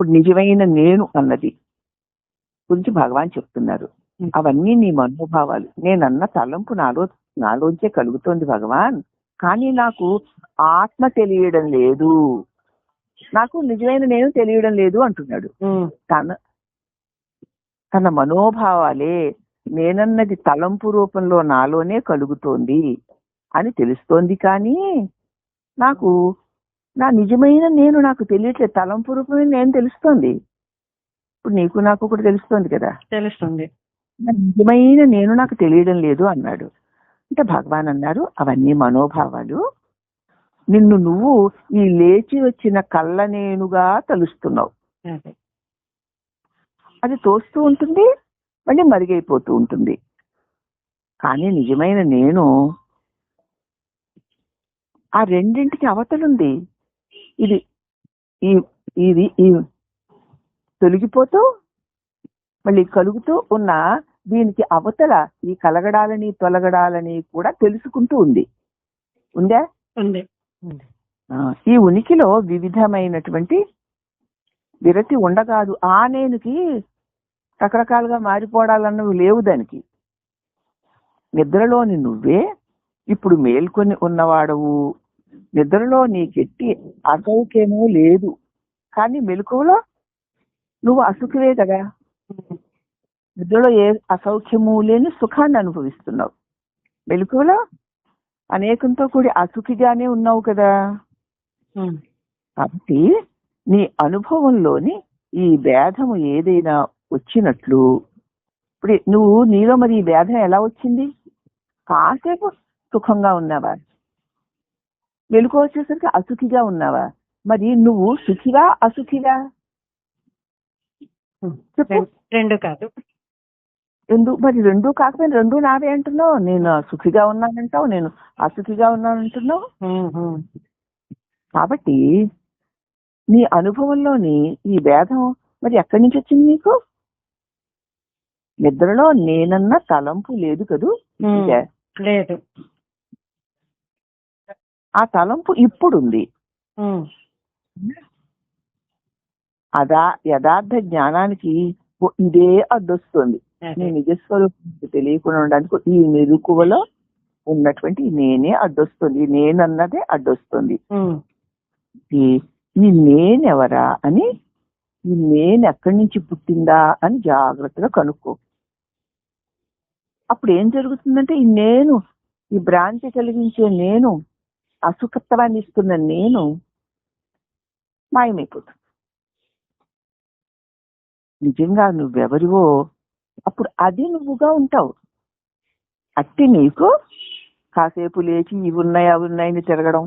ఇప్పుడు నిజమైన నేను అన్నది గురించి భగవాన్ చెప్తున్నారు. అవన్నీ నీ మనోభావాలు. నేనన్న తలంపు నాలో నాలోంచే కలుగుతోంది భగవాన్. కానీ నాకు ఆత్మ తెలియడం లేదు. నాకు నిజమైన నేను తెలియడం లేదు అంటున్నాడు. తన తన మనోభావాలే నేనన్నది తలంపు రూపంలో నాలోనే కలుగుతోంది అని తెలుస్తోంది కానీ నాకు నా నిజమైన నేను నాకు తెలియట్లేదు. తలంపు రూపమే నేను తెలుస్తోంది. ఇప్పుడు నీకు నాకు కూడా తెలుస్తోంది కదా. తెలుస్తుంది. నా నిజమైన నేను నాకు తెలియడం లేదు అన్నాడు. అంటే భగవాన్ అన్నారు అవన్నీ మనోభావాలు. నిన్ను నువ్వు ఈ లేచి వచ్చిన కళ్ళ నేనుగా తలుస్తున్నావు. అదే. అది తోస్తూ ఉంటుంది మళ్ళీ మరిగైపోతూ ఉంటుంది. కానీ నిజమైన నేను ఆ రెండింటికి అవతలుంది. ఇది ఈ ఇది ఈ తొలగిపోతూ మళ్ళీ కలుగుతూ ఉన్న దీనికి అవతల ఈ కలగడాలని తొలగడాలని కూడా తెలుసుకుంటూ ఉంది. ఉందా? ఈ ఉనికిలో వివిధమైనటువంటి విరతి ఉండగాదు. ఆ నేనుకి రకరకాలుగా మారిపోవడాలన్నవి లేవు దానికి. నిద్రలోని నువ్వే ఇప్పుడు మేల్కొని ఉన్నవాడవు. నిద్రలో నీకెట్టి అసౌఖ్యమూ లేదు. కానీ మెలకువలో నువ్వు అసుఖవే కదా. నిద్రలో ఏ అసౌఖ్యము లేని సుఖాన్ని అనుభవిస్తున్నావు. మెలకువలో అనేకంతో కూడి అసుఖిగానే ఉన్నావు కదా. కాబట్టి నీ అనుభవంలోని ఈ భేదము ఏదైనా వచ్చినట్లు ఇప్పుడు నువ్వు నీలో మరి ఈ భేదం ఎలా వచ్చింది? కాసేపు సుఖంగా ఉన్నావా? వెలుగు వచ్చేసరికి అసుఖిగా ఉన్నావా? మరి నువ్వు సుఖివా అసుఖివా? రెం- రెండు కాదు. రెండు మరి రెండు కాకపోయినా రెండు నావే అంటున్నావు. నేను సుఖిగా ఉన్నానంటావు నేను అసుఖిగా ఉన్నానంటున్నావు. కాబట్టి నీ అనుభవంలోని ఈ భేదం మరి ఎక్కడి నుంచి వచ్చింది నీకు? నిద్రలో నేనన్న తలంపు లేదు కదూ. లేదు. ఆ తలంపు ఇప్పుడుంది. ఉమ్, అదా యథార్థ జ్ఞానానికి ఇదే అడ్డొస్తుంది. నీ నిజస్వరూపం తెలియకుండా ఉండడానికి ఈ మెరుకువలో ఉన్నటువంటి నేనే అడ్డొస్తుంది. నేనన్నదే అడ్డొస్తుంది. ఈ ఈ నేనెవరా అని ఈ నేను ఎక్కడి నుంచి పుట్టిందా అని జాగ్రత్తగా కనుక్కో. అప్పుడు ఏం జరుగుతుందంటే ఈ నేను ఈ భ్రాంతి కలిగించే నేను అసుఖత్వాన్ని ఇస్తున్న నేను మాయమైపోతుంది నిజంగా నువ్వెవరివో అప్పుడు అది నువ్వుగా ఉంటావు. అట్టి నీకు కాసేపు లేచి ఇవి ఉన్నాయి అవి ఉన్నాయని తిరగడం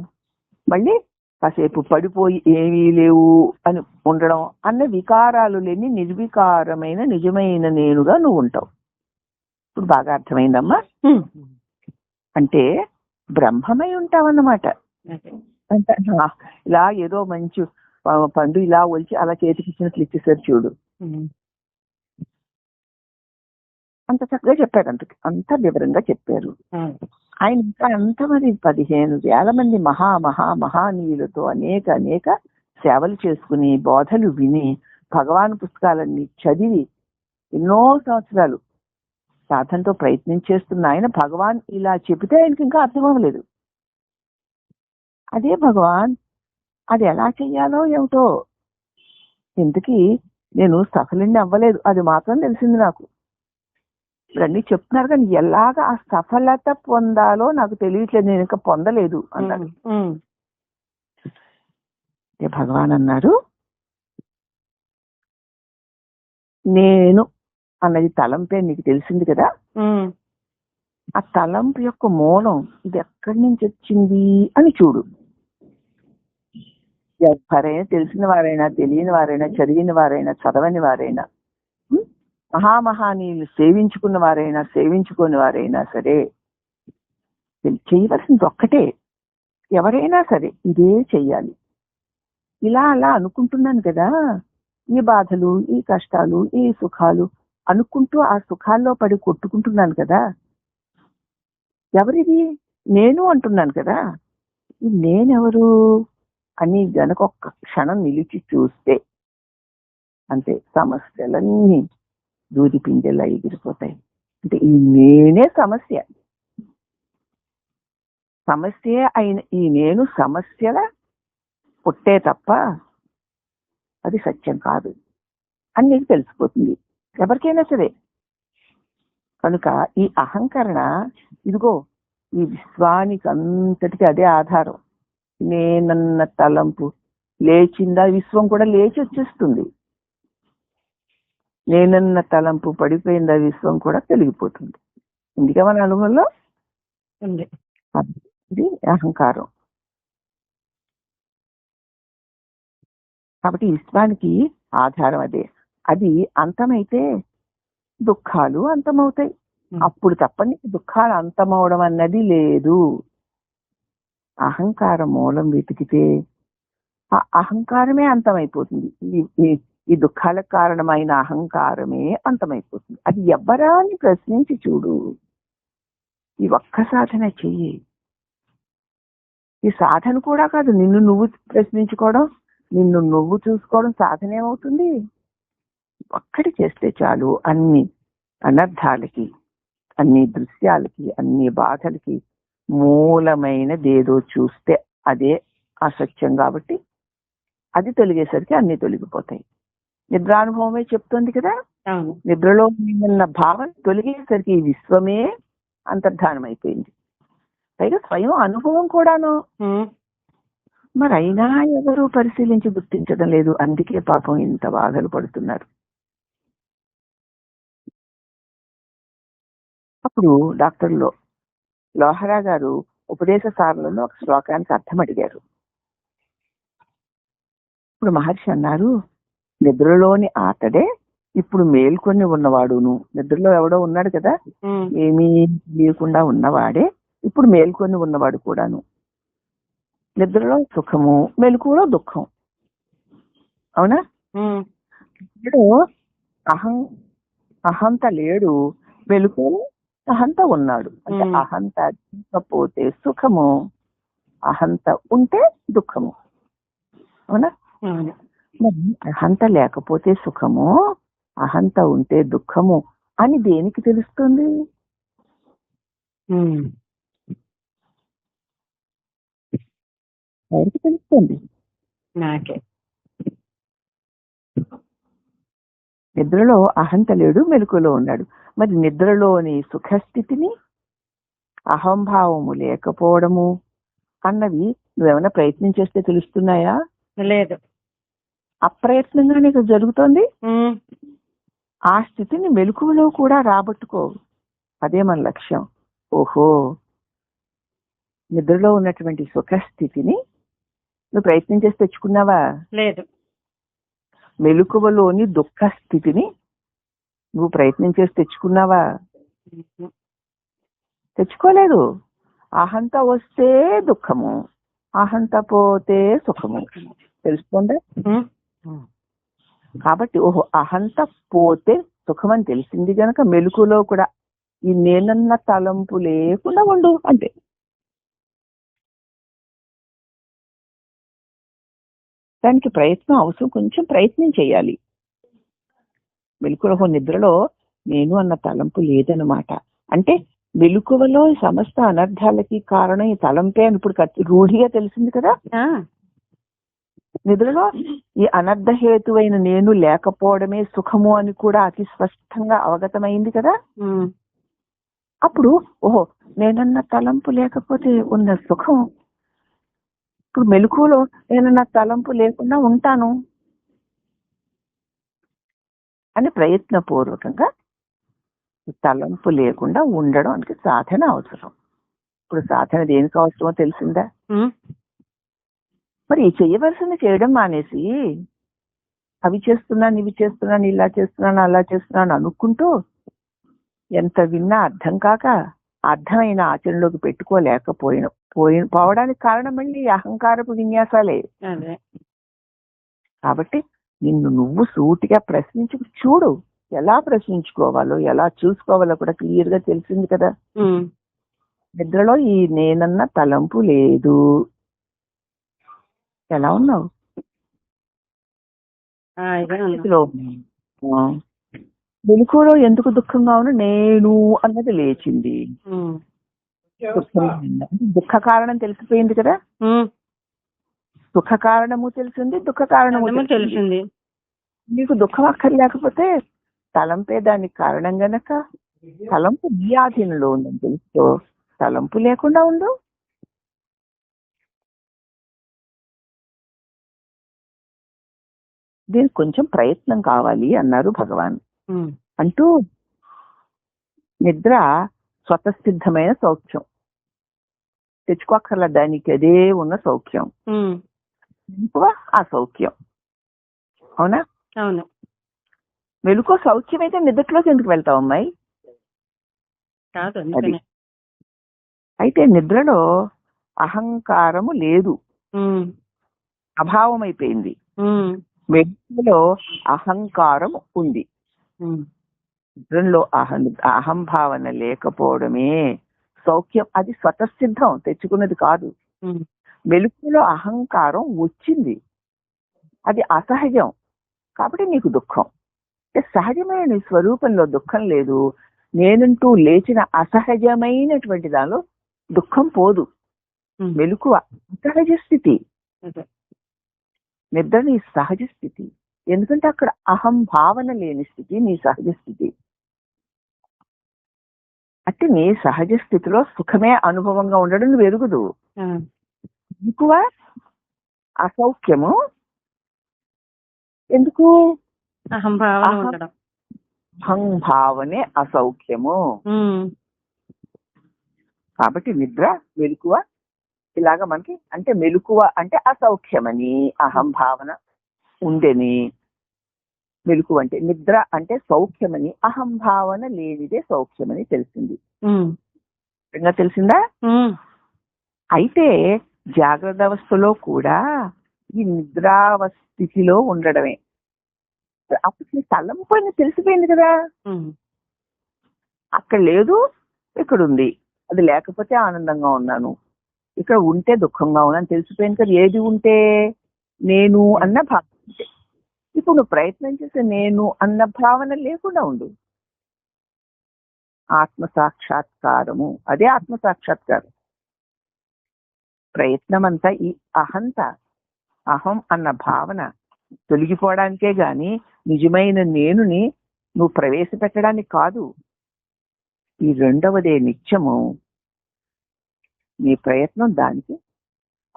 మళ్ళీ కాసేపు పడిపోయి ఏమీ లేవు అని ఉండడం అన్న వికారాలు లేని నిర్వికారమైన నిజమైన నేనుగా నువ్వు ఉంటావు. ఇప్పుడు బాగా అర్థమైందమ్మా? అంటే బ్రహ్మమై ఉంటావన్నమాట. ఇలా ఏదో మంచి పండు ఇలా ఒలిచి అలా చేతికి ఇచ్చినట్లు ఇచ్చేసారు చూడు. అంత చక్కగా చెప్పారు అంత అంత వివరంగా చెప్పారు. ఆయన ఇంకా అంత మరి పదిహేను వేల మంది మహా మహా మహానీయులతో అనేక అనేక సేవలు చేసుకుని బోధలు విని భగవాన్ పుస్తకాలన్నీ చదివి ఎన్నో సంవత్సరాలు సాధనతో ప్రయత్నం చేస్తున్న ఆయన భగవాన్ ఇలా చెబితే ఆయనకి ఇంకా అర్థం అవ్వలేదు. అదే భగవాన్ అది ఎలా చెయ్యాలో ఏమిటో? ఎందుకీ నేను సఫలుని అవ్వలేదు అది మాత్రం తెలిసింది నాకు. అన్ని చెప్తున్నారు కానీ ఎలాగ ఆ సఫలత పొందాలో నాకు తెలియట్లేదు నేను ఇంకా పొందలేదు అన్నాడు. అంటే భగవాన్ అన్నారు నేను అన్నది తలంపే నీకు తెలిసింది కదా? ఆ తలంపు యొక్క మూలం ఇది ఎక్కడి నుంచి వచ్చింది అని చూడు. ఎవరైనా తెలిసిన వారైనా తెలియని వారైనా చదివిన వారైనా చదవని వారైనా? మహామహానీయులు సేవించుకున్న వారైనా సేవించుకోని వారైనా సరే చేయవలసింది ఒక్కటే. ఎవరైనా సరే ఇదే చెయ్యాలి. ఇలా అలా అనుకుంటున్నాను కదా. ఈ బాధలు ఈ కష్టాలు ఈ సుఖాలు అనుకుంటూ ఆ సుఖాల్లో పడి కొట్టుకుంటున్నాను కదా. ఎవరిది? నేను అంటున్నాను కదా. నేనెవరు? అని గనక ఒక్క క్షణం నిలిచి చూస్తే అంతే సమస్యలన్నీ దూది పింజల్లా ఎగిరిపోతాయి. అంటే ఈ నేనే సమస్య. సమస్య అయిన ఈ నేను సమస్యల పుట్టే తప్ప అది సత్యం కాదు. అని నీకు తెలిసిపోతుంది. ఎవరికైనా సరే కనుక ఈ అహంకరణ ఇదిగో ఈ విశ్వానికి అంతటికి అదే ఆధారం. నేనన్న తలంపు లేచిందా విశ్వం కూడా లేచి వచ్చేస్తుంది. నేనన్న తలంపు పడిపోయిందా విశ్వం కూడా తొలగిపోతుంది. ఇందుకే మన అనుభవంలో ఇది అహంకారం. కాబట్టి విశ్వానికి ఆధారం అదే. అది అంతమైతే దుఃఖాలు అంతమవుతాయి. అప్పుడు తప్ప నీకు దుఃఖాలు అంతమవడం అన్నది లేదు. అహంకారం మూలం వెతికితే ఆ అహంకారమే అంతమైపోతుంది. ఈ- దుఃఖాలకు కారణమైన అహంకారమే అంతమైపోతుంది. అది ఎవ్వరా అని ప్రశ్నించి చూడు. ఈ ఒక్క సాధన చెయ్యి. ఈ సాధన కూడా కాదు. నిన్ను నువ్వు ప్రశ్నించుకోవడం నిన్ను నువ్వు చూసుకోవడం సాధన ఏమవుతుంది ఒక్కటి చేస్తే చాలు అన్ని అనర్థాలకి అన్ని దృశ్యాలకి అన్ని బాధలకి మూలమైనదేదో చూస్తే అదే అసత్యం కాబట్టి అది తొలగేసరికి అన్ని తొలగిపోతాయి. నిద్రానుభవమే చెప్తుంది కదా? నిద్రలో ఉన్న భావన తొలగేసరికి ఈ విశ్వమే అంతర్ధానం అయిపోయింది పైగా స్వయం అనుభవం కూడాను. ఉమ్. మరి అయినా ఎవరు పరిశీలించి గుర్తించడం లేదు. అందుకే పాపం ఇంత బాధలు పడుతున్నారు. అప్పుడు డాక్టర్లో లోహరా గారు ఉపదేశ సారలలో ఒక శ్లోకానికి అర్థం అడిగారు. ఇప్పుడు మహర్షి అన్నారు నిద్రలోని ఆతడే ఇప్పుడు మేల్కొని ఉన్నవాడును. నిద్రలో ఎవడో ఉన్నాడు కదా. ఏమీ లేకుండా ఉన్నవాడే ఇప్పుడు మేల్కొని ఉన్నవాడు కూడాను. నిద్రలో సుఖము మెలకువలో దుఃఖం. అవునా. ఇప్పుడు అహం అహంత లేడు వెలుకులో అహంత ఉన్నాడు. అంటే. అహంత లేకపోతే సుఖము అహంత ఉంటే దుఃఖము. అవునా? అహంత లేకపోతే సుఖము అహంత ఉంటే దుఃఖము అని దేనికి తెలుస్తుంది. ఎవరికి తెలుస్తుంది? నాకే. నిద్రలో అహంత లేడు మెలకులో ఉన్నాడు. మరి నిద్రలోని సుఖస్థితిని అహంభావము లేకపోవడము అన్నవి నువ్వేమైనా ప్రయత్నం చేస్తే తెలుస్తున్నాయా? లేదు. అప్రయత్నంగా నీకు జరుగుతోంది. ఆ స్థితిని మెలకువలో కూడా రాబట్టుకో. అదే మన లక్ష్యం. ఓహో! నిద్రలో ఉన్నటువంటి సుఖస్థితిని నువ్వు ప్రయత్నం చేసి తెచ్చుకున్నావా? లేదు. మెలకువలోని దుఃఖ స్థితిని నువ్వు ప్రయత్నం చేసి తెచ్చుకున్నావా. తెచ్చుకోలేదు. అహంత వస్తే దుఃఖము అహంత పోతే సుఖము. తెలుసుకోండి. కాబట్టి ఓహో అహంత పోతే సుఖం అని తెలిసింది గనక మెలుకులో కూడా ఈ నేనన్న తలంపు లేకుండా ఉండు అంతే. దానికి ప్రయత్నం అవసరం కొంచెం ప్రయత్నం చేయాలి. మెలకులో నిద్రలో నేను అన్న తలంపు లేదన్నమాట. అంటే మెలకువలో సమస్త అనర్థాలకి కారణం ఈ తలంపే అని ఇప్పుడు రూఢిగా తెలిసింది కదా. నిద్రలో ఈ అనర్థ హేతువైన నేను లేకపోవడమే సుఖము అని కూడా అతి స్పష్టంగా అవగతమైంది కదా. అప్పుడు ఓహో నేనన్న తలంపు లేకపోతే ఉన్న సుఖం? ఇప్పుడు మెలకువలో నేనన్న తలంపు లేకుండా ఉంటాను. అని ప్రయత్నపూర్వకంగా తలంపు లేకుండా ఉండడం సాధన అవసరం. ఇప్పుడు సాధన దేనికి అవసరమో తెలిసిందా. మరి చేయవలసింది చేయడం మానేసి అవి చేస్తున్నాను ఇవి చేస్తున్నాను ఇలా చేస్తున్నాను అలా చేస్తున్నాను అనుకుంటూ ఎంత విన్నా అర్థం కాక అర్థమైన ఆచరణలోకి పెట్టుకోలేకపోయిన పోయిన పోవడానికి కారణం మళ్ళీ అహంకారపు విన్యాసాలే. కాబట్టి నిన్ను నువ్వు సూటిగా ప్రశ్నించు చూడు ఎలా ప్రశ్నించుకోవాలో ఎలా చూసుకోవాలో కూడా క్లియర్గా తెలిసింది కదా. నిద్రలో ఈ నేనన్న తలంపు లేదు. ఎలా ఉన్నావు. వెలుగులో ఎందుకు దుఃఖంగా ఉన్నా నేను అన్నది లేచింది? దుఃఖ కారణం తెలిసిపోయింది కదా. సుఖ కారణము తెలిసింది దుఃఖ కారణము తెలిసింది. నీకు దుఃఖం అక్కర్లేకపోతే తలంపే దానికి కారణం గనక. తలంపు నీ ఆధీనంలో ఉందని తెలుసుకో. తలంపు లేకుండా ఉండు. దీనికి కొంచెం ప్రయత్నం కావాలి అన్నారు భగవాన్. అంటూ నిద్ర స్వతసిద్ధమైన సౌఖ్యం. తెచ్చుకోక్కర్ల దానికి అదే ఉన్న సౌఖ్యం. ఇంకవ ఆ సౌఖ్యం. అవునా? అవును. మెలుకో సౌఖ్యం అయితే నిద్రలోకి ఎందుకు వెళ్తావు అమ్మాయి? కాదు అందుకనే. అయితే నిద్రలో అహంకారము లేదు. ఉమ్. అభావం అయిపోయింది ఉమ్. మెలుకులో అహంకారం ఉంది. ఉమ్. నిద్రలో అహం అహంభావన లేకపోవడమే సౌఖ్యం. అది స్వతసిద్ధం తెచ్చుకున్నది కాదు. ఉమ్. మెలుకులో అహంకారం వచ్చింది. అది అసహజం. కాబట్టి నీకు దుఃఖం. అంటే సహజమైన నీ స్వరూపంలో దుఃఖం లేదు. నేనంటూ లేచిన అసహజమైనటువంటి దానిలో దుఃఖం పోదు. మెలకువ సహజ స్థితి. నిద్ర నీ సహజ స్థితి. ఎందుకంటే అక్కడ అహం భావన లేని స్థితి నీ సహజ స్థితి. అంటే నీ సహజ స్థితిలో సుఖమే అనుభవంగా ఉండడం నువ్వు ఎరుగుదు. ఎక్కువ అసౌఖ్యము? ఎందుకు? అహంభావన అహం- భావనే అసౌఖ్యము. కాబట్టి నిద్ర మెలకువ ఇలాగ మనకి అంటే మెలకువ అంటే అసౌఖ్యమని అహం భావన ఉండని. మెలకువ అంటే నిద్ర అంటే సౌఖ్యమని అహం భావన లేనిదే సౌఖ్యమని తెలిసింది. తెలిసిందా. అయితే జాగ్రత్త అవస్థలో కూడా ఈ నిద్రావస్థితిలో ఉండడమే. అప్పుడు నీ తలంపు అని తెలిసిపోయింది కదా. అక్కడ లేదు ఇక్కడ ఉంది అది లేకపోతే ఆనందంగా ఉన్నాను. ఇక్కడ ఉంటే దుఃఖంగా ఉన్నాను. తెలిసిపోయింది కదా. ఏది ఉంటే? నేను అన్న భావన ఇప్పుడు నువ్వు ప్రయత్నం చేస్తే నేను అన్న భావన లేకుండా ఉండు. ఆత్మ సాక్షాత్కారము అదే ఆత్మ సాక్షాత్కారం ప్రయత్నం అంతా ఈ అహంత అహం అన్న భావన తొలగిపోవడానికే గాని నిజమైన నేనుని నువ్వు ప్రవేశపెట్టడానికి కాదు. ఈ రెండవదే నిత్యము. నీ ప్రయత్నం దానికి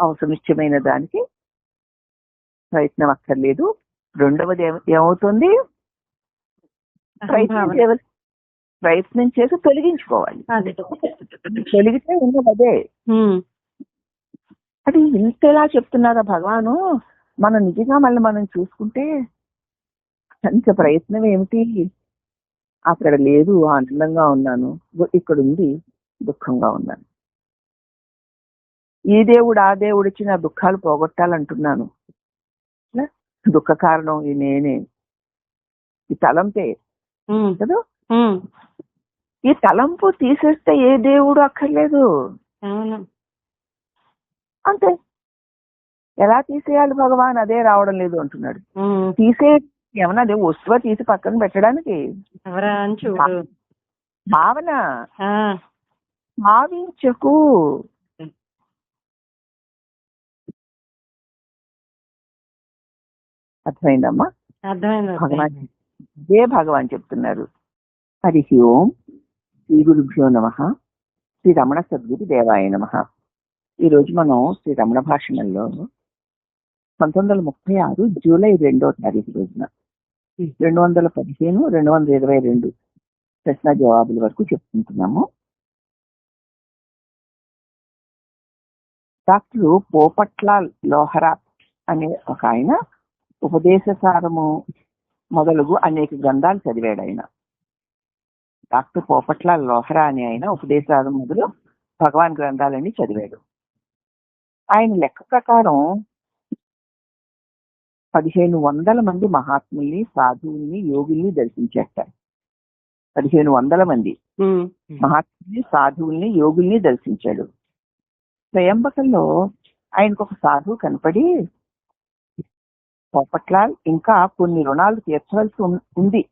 అవసరనిత్యమైన దానికి ప్రయత్నం అక్కర్లేదు రెండవది ఏమ- ఏమవుతుంది? ప్రయత్నం అహంభావన చేయవలసి ప్రయత్నం చేసి తొలగించుకోవాలి. తొలగితే ఉన్నది అదే. అది ఇంతలా చెప్తున్నారా భగవాను? మనం నిజంగా మళ్ళీ మనం చూసుకుంటే ఇంక ప్రయత్నం ఏమిటి? అక్కడ లేదు ఆనందంగా ఉన్నాను ఇక్కడ ఉంది దుఃఖంగా ఉన్నాను. ఈ దేవుడు ఆ దేవుడు ఇచ్చి నా దుఃఖాలు పోగొట్టాలంటున్నాను? దుఃఖ కారణం ఈ నేనే. ఈ తలంపే. కదా. ఈ తలంపు తీసేస్తే ఏ దేవుడు అక్కర్లేదు. అంతే. ఎలా తీసేయాలి భగవాన్? అదే రావడం లేదు అంటున్నాడు. తీసే ఏమన్నా అదే వస్తువ తీసి పక్కన పెట్టడానికి. భావన. భావించకు. అర్థమైందమ్మా? అర్థమైంది. భగవాన్. అదే భగవాన్ చెప్తున్నారు. హరి ఓం శ్రీ గురుభ్యో నమ. శ్రీ రమణ సద్గురు దేవాయ నమ. ఈ రోజు మనం శ్రీ రమణ భాషణంలో పంతొమ్మిది వందల ముప్పై ఆరు జూలై రెండో తారీఖు రోజున. రెండు వందల పదిహేను రెండు వందల ఇరవై రెండు ప్రశ్న జవాబుల వరకు చెప్పుకుంటున్నాము. డాక్టర్ పోపట్ల లోహరా అనే ఒక ఆయన ఉపదేశసారము మొదలగు అనేక గ్రంథాలు చదివాడు ఆయన. డాక్టర్ పోపట్ల లోహరా అనే ఆయన ఉపదేశాలు మొదలు భగవాన్ గ్రంథాలన్నీ చదివాడు. ఆయన లెక్క ప్రకారం పదిహేను వందల మంది మహాత్ముల్ని సాధువుల్ని యోగుల్ని దర్శించేట పదిహేను వందల మంది. మహాత్ముల్ని సాధువుల్ని యోగుల్ని దర్శించాడు. త్రయంబకంలో ఆయనకు ఒక సాధువు కనపడి పోపట్లాల్ ఇంకా కొన్ని రుణాలు తీర్చవలసి ఉంది.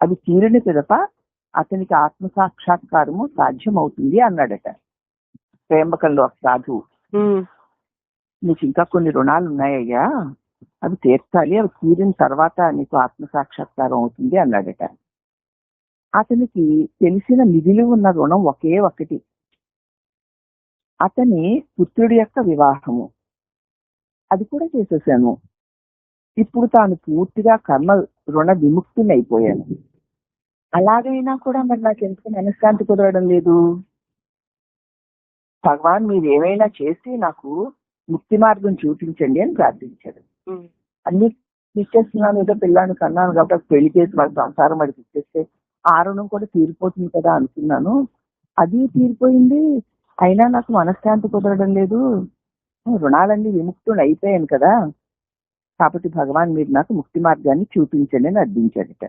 అవి తీరిన పిదప అతనికి ఆత్మ సాక్షాత్కారము సాధ్యమవుతుంది అన్నాడట. ప్రేమకంలో ఒక సాధువు నీకు ఇంకా కొన్ని రుణాలు ఉన్నాయ్యా అవి తీర్చాలి అవి తీరిన తర్వాత నీకు ఆత్మ సాక్షాత్కారం అవుతుంది అన్నాడట. అతనికి తెలిసిన మిగిలి ఉన్న రుణం ఒకే ఒకటి. అతని పుత్రుడి యొక్క వివాహము. అది కూడా చేసేసాను. ఇప్పుడు తాను పూర్తిగా కర్మ రుణ విముక్తిని అయిపోయాను అలాగైనా కూడా మరి నాకు ఎందుకు మనశ్శాంతి కుదరడం లేదు? భగవాన్ మీరు ఏమైనా చేసి నాకు ముక్తి మార్గం చూపించండి అని ప్రార్థించాడు. అన్ని ఇచ్చేస్తున్నాను ఏదో పిల్లాన్ని కన్నాను కాబట్టి పెళ్ళి చేసి వాళ్ళ సంసారం వాడికి ఇచ్చేస్తే ఆ రుణం కూడా తీరిపోతుంది కదా అనుకున్నాను. అది తీరిపోయింది. అయినా నాకు మనశ్శాంతి కుదరడం లేదు. రుణాలన్నీ విముక్తులు అయిపోయాను కదా. కాబట్టి భగవాన్ మీరు నాకు ముక్తి మార్గాన్ని చూపించండి అని అర్థించాడట.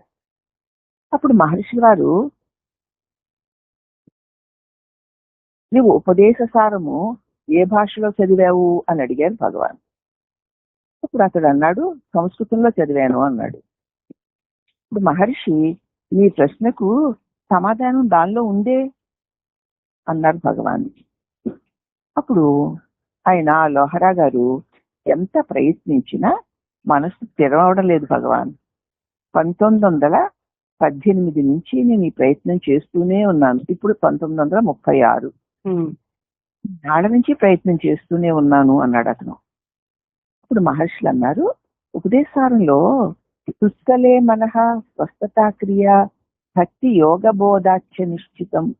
అప్పుడు మహర్షి వారు నీవు ఉపదేశ సారము ఏ భాషలో చదివావు? అని అడిగారు భగవాన్. అప్పుడు అతడు అన్నాడు సంస్కృతంలో చదివాను అన్నాడు. ఇప్పుడు మహర్షి నీ ప్రశ్నకు సమాధానం దానిలో ఉందే? అన్నారు భగవాన్. అప్పుడు ఆయన లోహరా గారు ఎంత ప్రయత్నించినా మనసు తెరవడం లేదు భగవాన్. పంతొమ్మిది వందల పద్దెనిమిది నుంచి నేను ఈ ప్రయత్నం చేస్తూనే ఉన్నాను. ఇప్పుడు పంతొమ్మిది వందల ముప్పై ఆరు. నాళ్ళ నుంచి ప్రయత్నం చేస్తూనే ఉన్నాను అన్నాడు అతను. ఇప్పుడు మహర్షులు అన్నారు ఉపదేశారంలో పుస్తలే మనహ స్వస్థతా క్రియ భక్తి యోగ బోధాచ్య నిశ్చితం.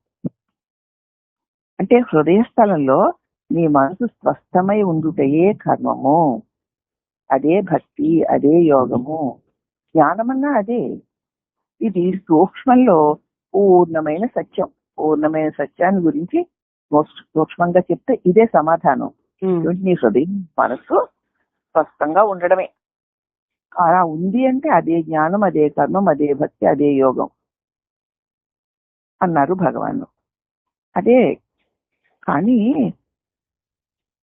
అంటే హృదయ స్థలంలో నీ మనసు స్వస్థమై ఉండుటయే కర్మము. అదే భక్తి అదే యోగము. జ్ఞానమన్నా అదే. ఇది సూక్ష్మంలో పూర్ణమైన సత్యం. పూర్ణమైన సత్యాన్ని గురించి సూక్ష్మంగా చెప్తే ఇదే సమాధానం. నీ హృదయం మనసు స్పష్టంగా ఉండడమే. అలా ఉంది అంటే అదే జ్ఞానం అదే కర్మం అదే భక్తి అదే యోగం అన్నారు భగవాన్. అదే కానీ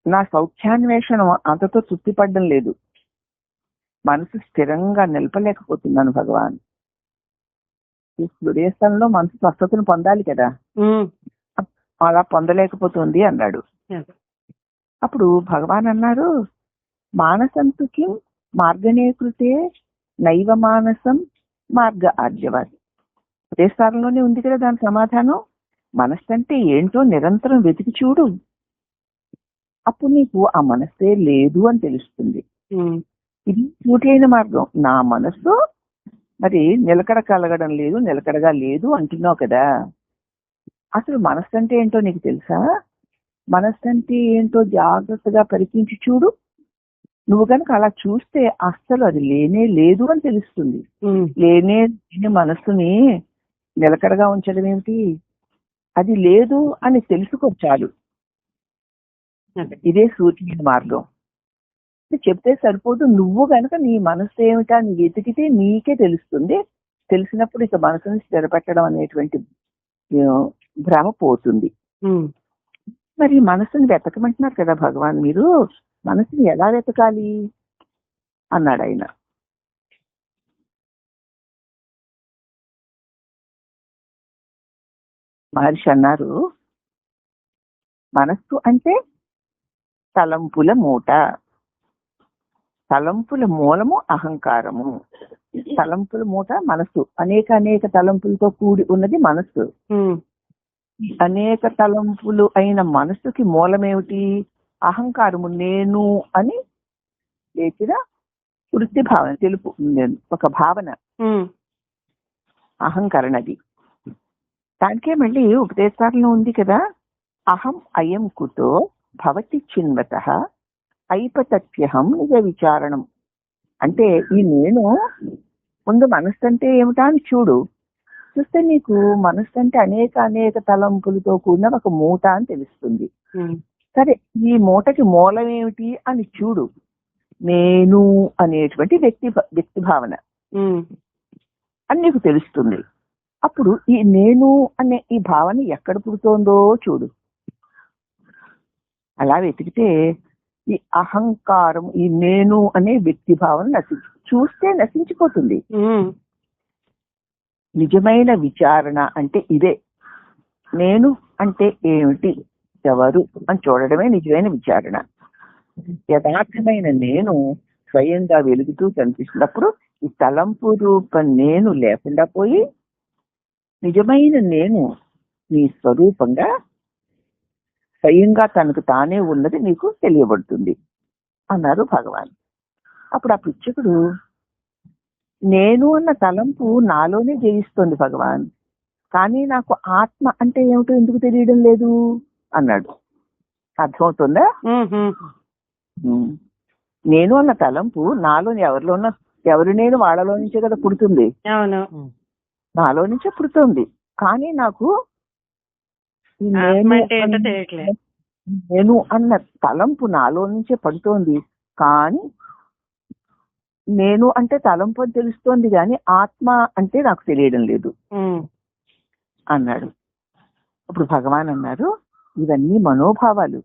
నా సౌఖ్యాన్వేషణం అంతతో తృప్తిపడడం లేదు. మనసు స్థిరంగా నిలపలేకపోతున్నాను భగవాన్. ఈ హృదయస్థంలో మనసు స్వస్థతను పొందాలి కదా. అలా పొందలేకపోతుంది అన్నాడు. అదే. అప్పుడు భగవాన్ అన్నారు మానసంతుకి మార్గనే కృతే నైవ మానసం మార్గ ఆర్జవాది. ఉదయస్థానంలోనే ఉంది కదా దాని సమాధానం. మనస్సు అంటే ఏంటో నిరంతరం వెతికి చూడు. అప్పుడు నీకు ఆ మనస్సే లేదు అని తెలుస్తుంది. ఉమ్, ఇది సూటైన మార్గం. నా మనస్సు మరి నిలకడ కలగడం లేదు నిలకడగా లేదు అంటున్నావు కదా. అసలు మనస్సు అంటే ఏంటో నీకు తెలుసా? మనస్సు అంటే ఏంటో జాగ్రత్తగా పరికించి చూడు. నువ్వు కనుక అలా చూస్తే అస్సలు అది లేనే లేదు అని తెలుస్తుంది. లేనే లేని మనస్సుని నిలకడగా ఉంచడం ఏమిటి? అది లేదు అని తెలుసుకో చాలు. ఇదే సూచన మార్గం. చెప్తే సరిపోదు. నువ్వు గనక నీ మనసు ఏమిటా నీ వెతికితే నీకే తెలుస్తుంది. తెలిసినప్పుడు ఇక మనసుని స్థిరపెట్టడం అనేటువంటి భ్రమ పోతుంది. మరి మనసుని వెతకమంటున్నారు కదా భగవాన్ మీరు మనసుని ఎలా వెతకాలి? అన్నాడు ఆయన. మహర్షి అన్నారు మనస్సు అంటే తలంపుల మూట. తలంపుల మూలము అహంకారము. తలంపుల మూట మనస్సు. అనేక అనేక తలంపులతో కూడి ఉన్నది మనస్సు. అనేక తలంపులు అయిన మనస్సుకి మూలమేమిటి? అహంకారము నేను అని లేచిన వృత్తి భావన తెలుపు ఒక భావన. ఉమ్, అహంకరణది దానికే మళ్ళీ ఉపదేశాలలో ఉంది కదా? అహం అయం కుతో భవతి చిన్వత ఐపతత్యహం నిజ విచారణం. అంటే ఈ నేను ముందు మనస్సు అంటే ఏమిటా అని చూడు. చూస్తే నీకు మనస్సు అంటే అనేక అనేక తలంపులతో కూడిన ఒక మూట అని తెలుస్తుంది. సరే ఈ మూటకి మూలం ఏమిటి అని చూడు. నేను అనేటువంటి వ్యక్తి వ్యక్తి భావన. అని నీకు తెలుస్తుంది. అప్పుడు ఈ నేను అనే ఈ భావన ఎక్కడ పుడుతోందో చూడు. అలా వెతికితే ఈ అహంకారం ఈ నేను అనే వ్యక్తి భావన నశి చూస్తే నశించిపోతుంది. నిజమైన విచారణ అంటే ఇదే. నేను అంటే ఏమిటి? ఎవరు? అని చూడడమే నిజమైన విచారణ. యథార్థమైన నేను స్వయంగా వెలుగుతూ కనిపిస్తున్నప్పుడు ఈ తలంపు రూప నేను లేకుండా పోయి నిజమైన నేను నీ స్వరూపంగా స్వయంగా తనకు తానే ఉన్నది నీకు తెలియబడుతుంది అన్నారు భగవాన్. అప్పుడు ఆ పిచ్చకుడు నేను అన్న తలంపు నాలోనే జయిస్తోంది భగవాన్. కానీ నాకు ఆత్మ అంటే ఏమిటో ఎందుకు తెలియడం లేదు? అన్నాడు. అర్థమవుతుందా. నేను అన్న తలంపు నాలోని ఎవరిలో ఉన్న ఎవరు నేను వాళ్ళలో నుంచే కదా పుడుతుంది. నాలో నుంచే పుడుతుంది. కానీ నాకు నేను అన్న తలంపు నాలో నుంచే పడుతోంది. కానీ నేను అంటే తలంపు అని తెలుస్తోంది కానీ ఆత్మ అంటే నాకు తెలియడం లేదు. అన్నాడు. అప్పుడు భగవాన్ అన్నారు ఇవన్నీ మనోభావాలు.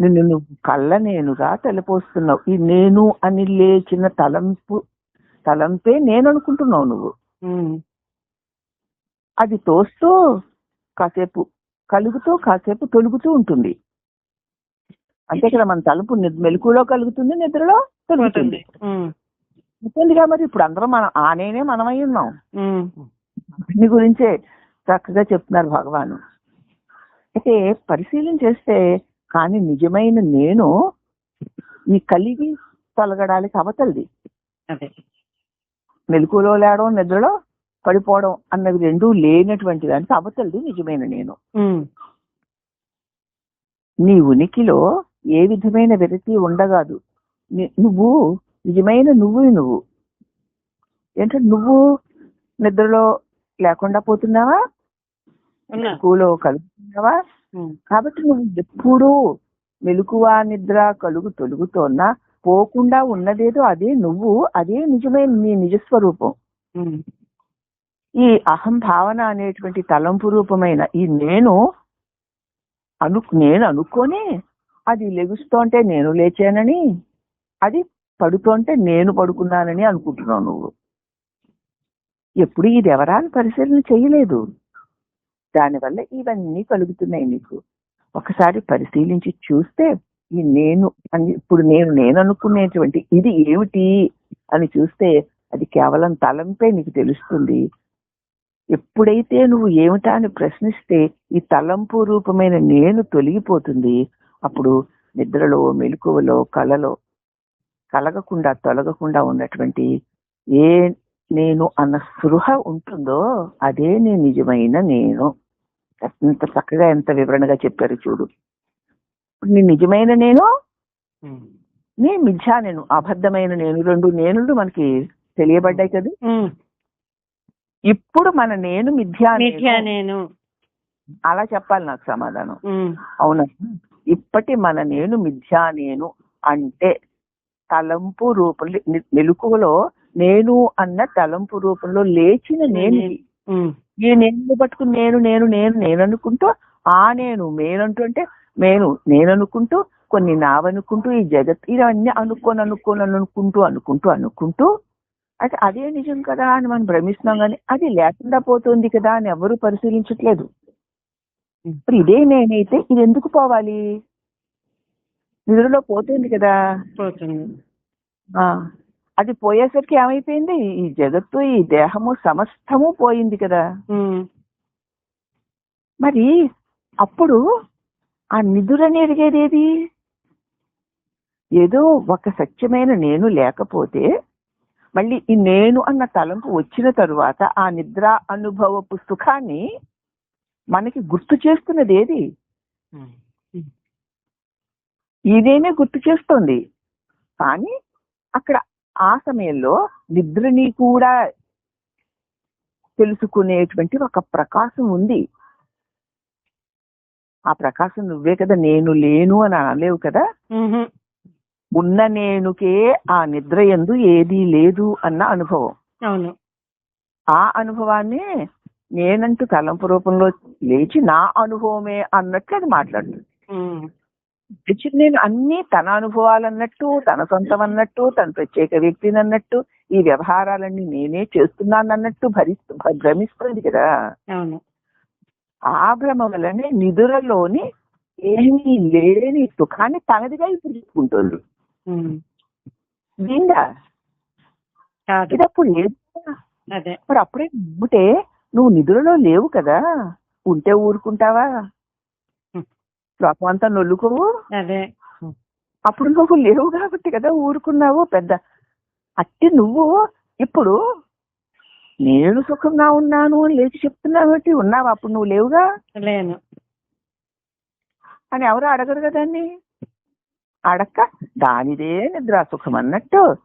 నిన్ను నువ్వు కళ్ళ నేనుగా తలపోస్తున్నావు. ఈ నేను అని లేచిన తలంపు తలంపే నేను అనుకుంటున్నావు నువ్వు అది తోస్తూ కాసేపు కలుగుతూ కాసేపు తొలుగుతూ ఉంటుంది. అంతే కదా మన తలుపు ని- మెలకులో కలుగుతుంది నిద్రలో తొలుగుతుంది. ఉంటుందిగా మరి ఇప్పుడు అందరం మనం ఆ నేనే మనమై ఉన్నాం. దీని గురించే చక్కగా చెప్తున్నారు భగవాను. అయితే పరిశీలన చేస్తే కానీ నిజమైన నేను ఈ కలిగి తొలగడానికి అవతలది మెలకులో లేవడం నిద్రలో పడిపోవడం అన్నవి రెండూ లేనటువంటి దానికి అవతలది నిజమైన నేను. నీ ఉనికిలో ఏ విధమైన విరతి ఉండగాదు. నువ్వు నిజమైన నువ్వు నువ్వు. ఏంటంటే నువ్వు నిద్రలో లేకుండా పోతున్నావా? మెలకువలో కలుగుతున్నావా కాబట్టి నువ్వు ఎప్పుడూ మెలకువ నిద్ర కలుగు తొలుగుతోన్నా పోకుండా ఉన్నదేదో అదే నువ్వు అదే నిజమైన నీ నిజస్వరూపం. ఈ అహం భావన అనేటువంటి తలంపు రూపమైన ఈ నేను అను నేను అనుకొని అది లెగుస్తుంటే నేను లేచానని అది పడుతుంటే నేను పడుకున్నానని అనుకుంటున్నావు నువ్వు. ఎప్పుడు ఇది ఎవరాని పరిశీలన చేయలేదు. దానివల్ల ఇవన్నీ కలుగుతున్నాయి నీకు. ఒకసారి పరిశీలించి చూస్తే ఈ నేను అని ఇప్పుడు నేను నేను అనుకునేటువంటి ఇది ఏమిటి అని చూస్తే అది కేవలం తలంపే నీకు తెలుస్తుంది. ఎప్పుడైతే నువ్వు ఏమిటా అని ప్రశ్నిస్తే ఈ తలంపు రూపమైన నేను తొలగిపోతుంది. అప్పుడు నిద్రలో మెలకువలో కలలో కలగకుండా తొలగకుండా ఉన్నటువంటి ఏ నేను అన్న స్పృహ ఉంటుందో అదే నీ నిజమైన నేను. ఎంత చక్కగా ఎంత వివరణగా చెప్పారు చూడు. నీ నిజమైన నేను నీ మిథ్యా నేను అబద్ధమైన నేను రెండు నేనులు మనకి తెలియబడ్డాయి కదా. ఇప్పుడు మన నేను మిథ్యా నేను. నేను. అలా చెప్పాలి నాకు సమాధానం. అవునా? ఇప్పటి మన నేను మిథ్యా నేను అంటే తలంపు రూపంలో మెలకువలో నేను అన్న తలంపు రూపంలో లేచిన నేను ఈ నేను పట్టుకుని నేను నేను నేను నేను అనుకుంటూ ఆ నేను మేనంటుంటే నేను నేను అనుకుంటూ కొన్ని నావనుకుంటూ ఈ జగత్ ఇవన్నీ అనుకోని అనుకోని అనుకుంటూ అనుకుంటూ అనుకుంటూ అది అదే నిజం కదా అని మనం భ్రమిస్తున్నాం కానీ అది లేకుండా పోతుంది కదా అని ఎవరు పరిశీలించట్లేదు. ఇప్పుడు ఇదే నేనైతే ఇది ఎందుకు పోవాలి? నిధులలో పోతుంది కదా. పోతుంది. అది పోయేసరికి ఏమైపోయింది? ఈ జగత్తు ఈ దేహము సమస్తము పోయింది కదా. మరి అప్పుడు ఆ నిధులని ఎరిగేది ఏది? ఏదో ఒక సత్యమైన నేను లేకపోతే మళ్ళీ ఈ నేను అన్న తలంపు వచ్చిన తరువాత ఆ నిద్ర అనుభవపు సుఖాన్ని మనకి గుర్తు చేస్తున్నది ఏది? ఇదేనే గుర్తు చేస్తోంది. కానీ అక్కడ ఆ సమయంలో నిద్రని కూడా తెలుసుకునేటువంటి ఒక ప్రకాశం ఉంది. ఆ ప్రకాశం నువ్వే కదా నేను లేను అని అనలేవు కదా? ఉన్న నేనుకే ఆ నిద్ర ఎందు ఏదీ లేదు అన్న అనుభవం. ఆ అనుభవాన్ని నేనంటూ తలంపు రూపంలో లేచి నా అనుభవమే అన్నట్లు అది మాట్లాడుతుంది. నేను అన్ని తన అనుభవాలు అన్నట్టు తన సొంతం అన్నట్టు తన ప్రత్యేక వ్యక్తిని అన్నట్టు ఈ వ్యవహారాలన్నీ నేనే చేస్తున్నాను అన్నట్టు భరిస్తూ భ్రమిస్తుంది కదా. ఆ భ్రమ వల్లనే నిధులలోని ఏమీ లేని సుఖాన్ని తనదిగా ఇప్పుడు. దీందా ఇది అప్పుడు లేదు మరి అప్పుడే ఉంటే నువ్వు నిధులలో లేవు కదా. ఉంటే ఊరుకుంటావా. లోకం అంతా నొల్లుకోవు. అదే. అప్పుడు నువ్వు లేవు కాబట్టి కదా ఊరుకున్నావు పెద్ద. అట్టి నువ్వు ఇప్పుడు నేను సుఖంగా ఉన్నాను అని లేచి చెప్తున్నావు కాబట్టి ఉన్నావు? అప్పుడు నువ్వు లేవుగా? లేను. అని ఎవరు అడగరు కదండి అడక్క దానిదే నిద్రా సుఖం అన్నట్టు.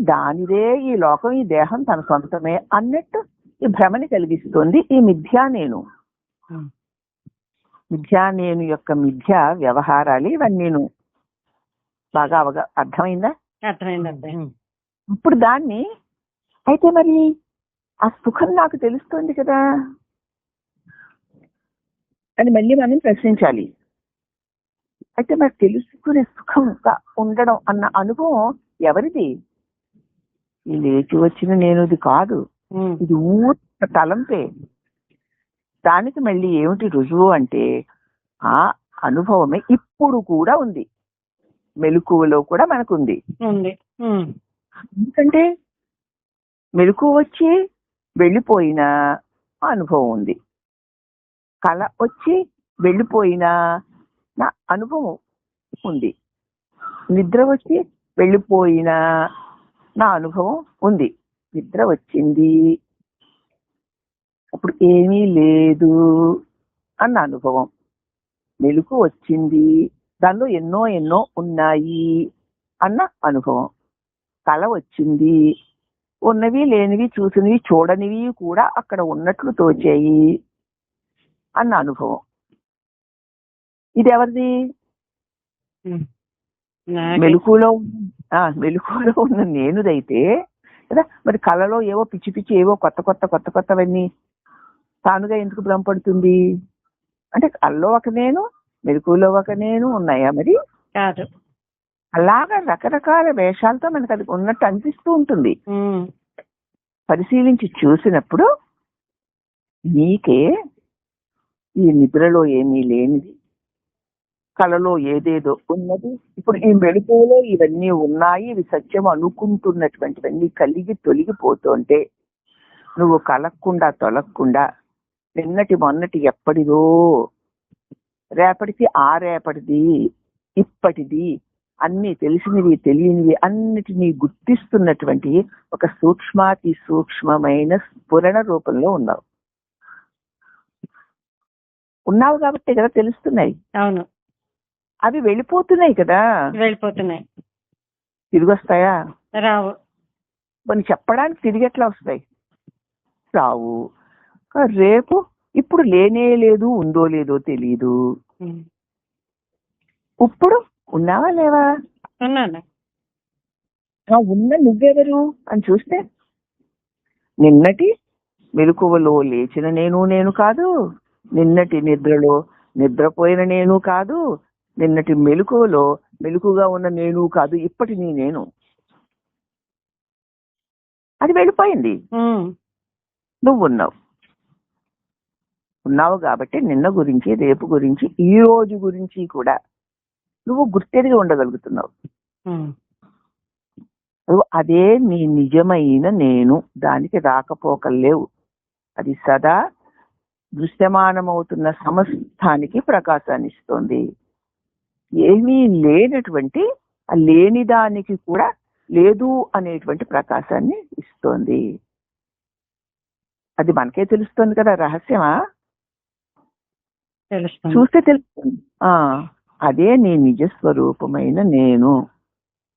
దానిదే ఈ లోకం ఈ దేహం తన సొంతమే అన్నట్టు. భ్రమని కలిగిస్తుంది. ఈ మిథ్యా నేను. మిథ్యా నేను యొక్క మిథ్య వ్యవహారాలు ఇవన్నీను బాగా అవగా అర్థమైందా? అర్థమైంది అర్థం ఇప్పుడు దాన్ని అయితే మరి ఆ సుఖం నాకు తెలుస్తుంది కదా? అని మళ్ళీ మనం ప్రశ్నించాలి. అయితే మరి తెలుసుకునే సుఖంగా ఉండడం అన్న అనుభవం ఎవరిది? ఈ లేచి వచ్చిన నేను ఇది కాదు. ఇది ఊట తలంపే. దానికి మళ్ళీ ఏమిటి రుజువు అంటే ఆ అనుభవమే ఇప్పుడు కూడా ఉంది. మెలకువలో కూడా మనకుంది. ఎందుకంటే మెలకు వచ్చి వెళ్ళిపోయిన అనుభవం ఉంది. కళ వచ్చి వెళ్ళిపోయిన నా అనుభవం ఉంది. నిద్ర వచ్చి వెళ్ళిపోయిన నా అనుభవం ఉంది. నిద్ర వచ్చింది. అప్పుడు ఏమీ లేదు అన్న అనుభవం. మెలకు వచ్చింది. దానిలో ఎన్నో ఎన్నో ఉన్నాయి అన్న అనుభవం. కళ వచ్చింది. ఉన్నవి లేనివి చూసినవి చూడనివి కూడా అక్కడ ఉన్నట్లు తోచాయి అన్న అనుభవం. ఇది ఎవరిది? మెలకులో మెలకులో ఉన్న నేనుదైతే కదా? మరి కళలో ఏవో పిచ్చి పిచ్చి ఏవో కొత్త కొత్త కొత్త కొత్తవన్నీ తానుగా ఎందుకు భ్రమపడుతుంది? అంటే కళ్ళలో ఒక నేను మెలకులో ఒక నేను ఉన్నాయా మరి? కాదు. అలాగా రకరకాల వేషాలతో మనకు అది ఉన్నట్టు అనిపిస్తూ ఉంటుంది. పరిశీలించి చూసినప్పుడు నీకే ఈ నిద్రలో ఏమీ లేనిది. కళలో ఏదేదో ఉన్నది. ఇప్పుడు ఈ మెళుకువలో ఇవన్నీ ఉన్నాయి. ఇవి సత్యం అనుకుంటున్నటువంటివన్నీ కలిగి తొలగిపోతుంటే నువ్వు కలక్కుండా తొలగకుండా నిన్నటి మొన్నటి ఎప్పటిదో రేపటికి ఆ రేపటిది ఇప్పటిది అన్ని తెలిసినవి తెలియనివి అన్నిటినీ గుర్తిస్తున్నటువంటి ఒక సూక్ష్మాతి సూక్ష్మమైన స్ఫురణ రూపంలో ఉన్నావు. ఉన్నావు కాబట్టి కదా తెలుస్తున్నాయి. అవును. అవి వెళ్ళిపోతున్నాయి కదా. వెళ్ళిపోతున్నాయి. తిరిగి వస్తాయా? రావు. కొన్ని చెప్పడానికి తిరిగి ఎట్లా వస్తాయి? రావు. రేపు ఇప్పుడు లేనే లేదు ఉందో లేదో తెలియదు. ఇప్పుడు ఉన్నావా లేవా? ఉన్న నువ్వెవరు అని చూస్తే? నిన్నటి మెలకువలో లేచిన నేను నేను కాదు. నిన్నటి నిద్రలో నిద్రపోయిన నేను కాదు. నిన్నటి మెలకువలో మెలకుగా ఉన్న నేను కాదు ఇప్పటి నీ నేను. అది వెళ్ళిపోయింది. నువ్వు ఉన్నావు. ఉన్నావు కాబట్టి నిన్న గురించి రేపు గురించి ఈ రోజు గురించి కూడా నువ్వు గుర్తెరిగి ఉండగలుగుతున్నావు. అదే నీ నిజమైన నేను దానికి రాకపోకలేవు. అది సదా దృశ్యమానమవుతున్న సమస్తానికి ప్రకాశాన్ని ఇస్తుంది ఏమీ లేనటువంటి ఆ లేని దానికి కూడా లేదు అనేటువంటి ప్రకాశాన్ని ఇస్తోంది. అది మనకే తెలుస్తుంది కదా రహస్యమా? చూస్తే తెలుస్తుంది. ఆ అదే నీ నిజ స్వరూపమైన నేను.